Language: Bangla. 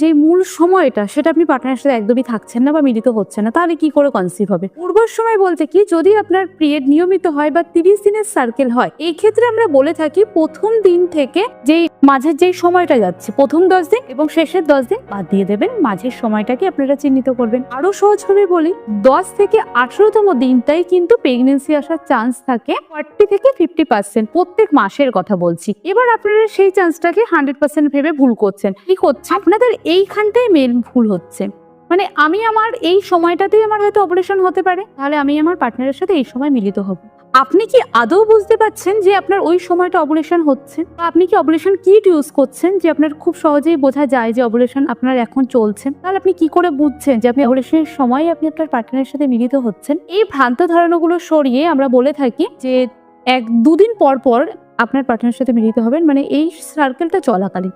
যে মূল সময়টা সেটা আপনি পার্টনারের সাথে একদমই থাকছেন না বা মিলিত হচ্ছে না, তাহলে কি করে কনসিভ হবে? পূর্বর সময় বলতে কি, যদি আপনার পিরিয়ড নিয়মিত হয় বা তিরিশ দিনের সার্কেল হয় এই ক্ষেত্রে আমরা বলে থাকি প্রথম দিন থেকে যে মাঝের যেই সময়টা যাচ্ছে, প্রথম দশ দিন এবং শেষের দশ দিন বাদ দিয়ে দেবেন। মাঝের সময়টাকে আপনারা চিহ্নিত করবেন। আরও সহজভাবে বলি, দশ থেকে আঠারোতম দিনটাই কিন্তু প্রেগনেন্সি আসার চান্স থাকে ফর্টি থেকে ফিফটি পার্সেন্ট প্রত্যেক মাসের কথা বলছি। এবার আপনারা সেই চান্সটাকে হান্ড্রেড পার্সেন্ট ভেবে ভুল করছেন। কি করছে আপনাদের এইখানটাই মেন ভুল হচ্ছে। মানে আমি আমার এই সময়টাতেই আমার হয়তো অপারেশন হতে পারে, তাহলে আমি আমার পার্টনারের সাথে এই সময় মিলিত হব। আপনি কি আদৌ বুঝতে পারছেন যে আপনার ওই সময়টা অপারেশন হচ্ছে? আপনি কি অপারেশন কিট ইউজ করছেন যে আপনার খুব সহজেই বোঝা যায় যে অপারেশন আপনার এখন চলছে? তাহলে আপনি কি করে বুঝছেন যে আপনি অপারেশনের সময় আপনি আপনার পার্টনারের সাথে মিলিত হচ্ছেন? এই ভ্রান্ত ধারণাগুলো সরিয়ে আমরা বলে থাকি যে এক দুদিন পর পর আপনার পার্টনারের সাথে মিলিত হবেন মানে এই সার্কেলটা চলাকালীন।